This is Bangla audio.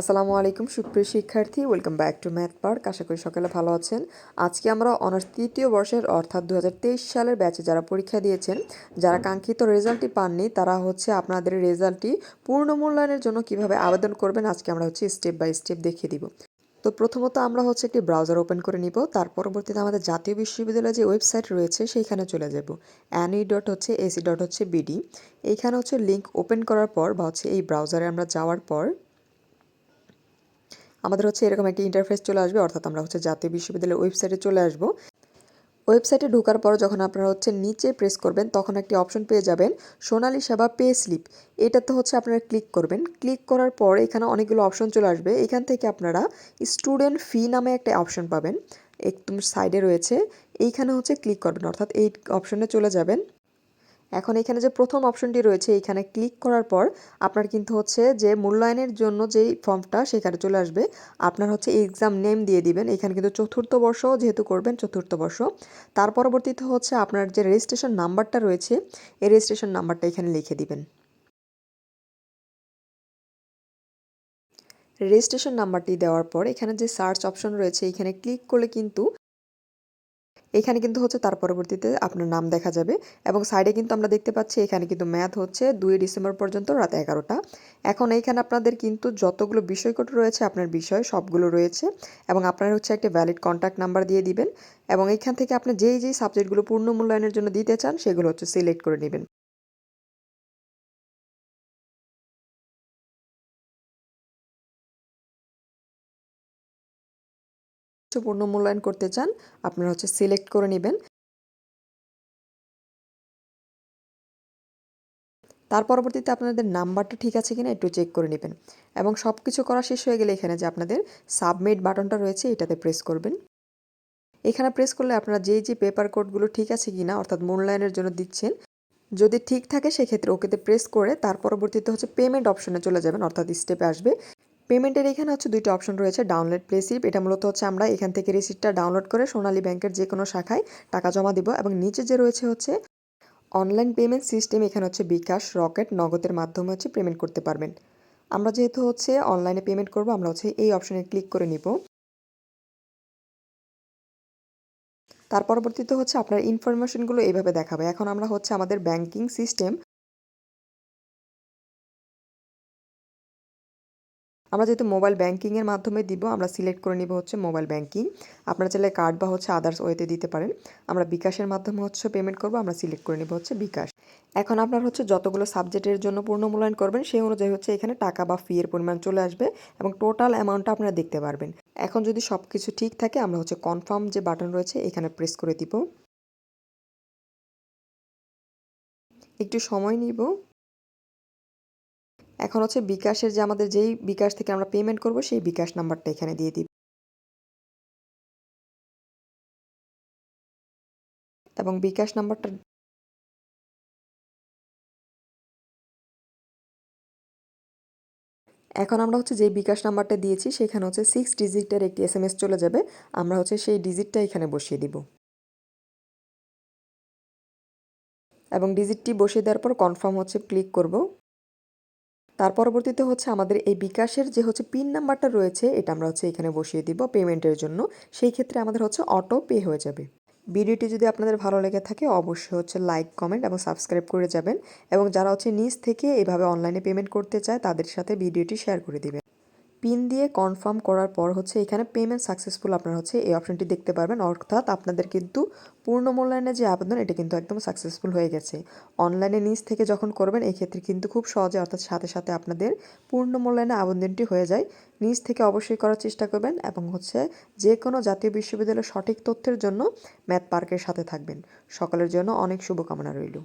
আসসালামু আলাইকুম, সুপ্রিয় শিক্ষার্থী। Welcome back to Math Park আশা করি সকালে ভালো আছেন। আজকে আমরা অনার্স তৃতীয় বর্ষের, অর্থাৎ দু হাজার তেইশ সালের ব্যাচে যারা পরীক্ষা দিয়েছেন, যারা কাঙ্ক্ষিত রেজাল্টটি পাননি, তারা হচ্ছে আপনাদের রেজাল্টটি পূর্ণ মূল্যায়নের জন্য কীভাবে আবেদন করবেন, আজকে আমরা হচ্ছে স্টেপ বাই স্টেপ দেখিয়ে দিব। তো প্রথমত আমরা হচ্ছে একটি ব্রাউজার ওপেন করে নিব। তার পরবর্তীতে আমাদের জাতীয় বিশ্ববিদ্যালয়ের যে ওয়েবসাইট রয়েছে, সেইখানে চলে যাব। অ্যানি ডট হচ্ছে এসি ডট হচ্ছে বিডি এইখানে হচ্ছে লিঙ্ক ওপেন করার পর বা হচ্ছে এই ব্রাউজারে আমরা যাওয়ার পর আমাদের হচ্ছে এরকম একটি ইন্টারফেস চলে আসবে, অর্থাৎ আমরা হচ্ছে জাতীয় বিশ্ববিদ্যালয়ের ওয়েবসাইটে চলে আসব। ওয়েবসাইটে ঢোকার পর যখন আপনারা হচ্ছে নিচে প্রেস করবেন, তখন একটি অপশন পেয়ে যাবেন সোনালী সেবা পে স্লিপ এটাতে হচ্ছে আপনারা ক্লিক করবেন। ক্লিক করার পর এখানে অনেকগুলো অপশন চলে আসবে। এখান থেকে আপনারা স্টুডেন্ট ফি নামে একটা অপশন পাবেন। একদম সাইডে রয়েছে। এইখানে হচ্ছে ক্লিক করবেন, অর্থাৎ এই অপশনে চলে যাবেন। এখন এখানে যে প্রথম অপশনটি রয়েছে, এখানে ক্লিক করার পর আপনার কিন্তু হচ্ছে যে মূল্যায়নের জন্য যেই ফর্মটা সেখানে চলে আসবে। আপনার হচ্ছে এক্সাম নেম দিয়ে দিবেন। এখানে কিন্তু চতুর্থ বর্ষ যেহেতু করবেন, চতুর্থ বর্ষ। তার পরবর্তীতে হচ্ছে আপনার যে রেজিস্ট্রেশন নাম্বারটা রয়েছে, এই রেজিস্ট্রেশন নাম্বারটা এখানে লিখে দিবেন। রেজিস্ট্রেশন নাম্বারটি দেওয়ার পর এখানে যে সার্চ অপশন রয়েছে, এখানে ক্লিক করলে কিন্তু এখানে কিন্তু হচ্ছে তার পরবর্তীতে আপনার নাম দেখা যাবে এবং সাইডে কিন্তু আমরা দেখতে পাচ্ছি এখানে কিন্তু ম্যাথ হচ্ছে দুই ডিসেম্বর পর্যন্ত রাত এগারোটা। এখন এইখানে আপনাদের কিন্তু যতগুলো বিষয়কট রয়েছে আপনার বিষয় সবগুলো রয়েছে এবং আপনার হচ্ছে একটা ভ্যালিড কন্ট্যাক্ট নাম্বার দিয়ে দিবেন এবং এখান থেকে আপনি যেই যেই সাবজেক্টগুলো পূর্ণ মূল্যায়নের জন্য দিতে চান সেগুলো হচ্ছে সিলেক্ট করে নেবেন। পূর্ণ মূল্যায়ন করতে চান, আপনারা হচ্ছে সিলেক্ট করে নেবেন। তার পরবর্তীতে আপনাদের নাম্বারটা ঠিক আছে কিনা একটু চেক করে নেবেন এবং সব কিছু করা শেষ হয়ে গেলে এখানে যে আপনাদের সাবমিট বাটনটা রয়েছে, এটাতে প্রেস করবেন। এখানে প্রেস করলে আপনারা যেই যে পেপার কোডগুলো ঠিক আছে কিনা, অর্থাৎ মূল্যায়নের জন্য দিচ্ছেন, যদি ঠিক থাকে সেক্ষেত্রে ওকেতে প্রেস করে তার পরবর্তীতে হচ্ছে পেমেন্ট অপশনে চলে যাবেন, অর্থাৎ স্টেপে আসবে। পেমেন্টের এখানে হচ্ছে দুইটা অপশন রয়েছে ডাউনলোড প্লেসিপ এটা মূলত হচ্ছে আমরা এখান থেকে রিসিপ্টটা ডাউনলোড করে সোনালী ব্যাংকের যে কোনো শাখায় টাকা জমা দিব এবং নিচে যে রয়েছে হচ্ছে অনলাইন পেমেন্ট সিস্টেম এখানে হচ্ছে বিকাশ, রকেট, নগদের মাধ্যমে হচ্ছে পেমেন্ট করতে পারবেন। আমরা যেহেতু হচ্ছে অনলাইনে পেমেন্ট করব, আমরা হচ্ছে এই অপশনে ক্লিক করে নিব। তার পরবর্তীতে হচ্ছে আপনার ইনফরমেশনগুলো এইভাবে দেখাবে। এখন আমরা হচ্ছে আমাদের ব্যাংকিং সিস্টেম আমরা যেহেতু মোবাইল ব্যাঙ্কিংয়ের মাধ্যমে দিব, আমরা সিলেক্ট করে নিব হচ্ছে মোবাইল ব্যাঙ্কিং আপনারা চাইলে কার্ড বা হচ্ছে আদার্স ওয়েতে দিতে পারেন। আমরা বিকাশের মাধ্যমে হচ্ছে পেমেন্ট করব, আমরা সিলেক্ট করে নিব হচ্ছে বিকাশ। এখন আপনার হচ্ছে যতগুলো সাবজেক্টের জন্য পূর্ণ মূল্যায়ন করবেন, সেই অনুযায়ী হচ্ছে এখানে টাকা বা ফি এর পরিমাণ চলে আসবে এবং টোটাল অ্যামাউন্টটা আপনারা দেখতে পারবেন। এখন যদি সব কিছু ঠিক থাকে, আমরা হচ্ছে কনফার্ম যে বাটন রয়েছে, এখানে প্রেস করে দিব। একটু সময় নিব। এখন হচ্ছে বিকাশের যে আমাদের যেই বিকাশ থেকে আমরা পেমেন্ট করব, সেই বিকাশ নাম্বারটা এখানে দিয়ে দিব। এবং বিকাশ নাম্বারটা এখন আমরা হচ্ছে যে বিকাশ নাম্বারটা দিয়েছি, সেখানে হচ্ছে সিক্স ডিজিটের একটি এস চলে যাবে। আমরা হচ্ছে সেই ডিজিটটা এখানে বসিয়ে দিব। এবং ডিজিটটি বসিয়ে দেওয়ার পর কনফার্ম হচ্ছে ক্লিক করব। তার পরবর্তীতে হচ্ছে আমাদের এই বিকাশের যে হচ্ছে পিন নাম্বারটা রয়েছে, এটা আমরা হচ্ছে এখানে বসিয়ে দিব পেমেন্টের জন্য। সেই ক্ষেত্রে আমাদের হচ্ছে অটো পে হয়ে যাবে। ভিডিওটি যদি আপনাদের ভালো লেগে থাকে, অবশ্যই হচ্ছে লাইক, কমেন্ট এবং সাবস্ক্রাইব করে যাবেন এবং যারা হচ্ছে নিজ থেকে এভাবে অনলাইনে পেমেন্ট করতে চায়, তাদের সাথে ভিডিওটি শেয়ার করে দিবেন। পিন দিয়ে কনফার্ম করার পর হচ্ছে এখানে পেমেন্ট সাকসেসফুল আপনারা হচ্ছে এই অপশনটি দেখতে পারবেন। অর্থাৎ আপনাদের কিন্তু পূর্ণ মূল্যায়নের যে আবেদন, এটা কিন্তু একদম সাকসেসফুল হয়ে গেছে। অনলাইনে নিজ থেকে যখন করবেন এই ক্ষেত্রে কিন্তু খুব সহজে, অর্থাৎ সাথে সাথে আপনাদের পূর্ণ মূল্যায়নে আবেদনটি হয়ে যায়। নিজ থেকে অবশ্যই করার চেষ্টা করবেন এবং হচ্ছে যে কোনো জাতীয় বিশ্ববিদ্যালয়ের সঠিক তথ্যের জন্য ম্যাথ পার্কের সাথে থাকবেন। সকলের জন্য অনেক শুভকামনা রইল।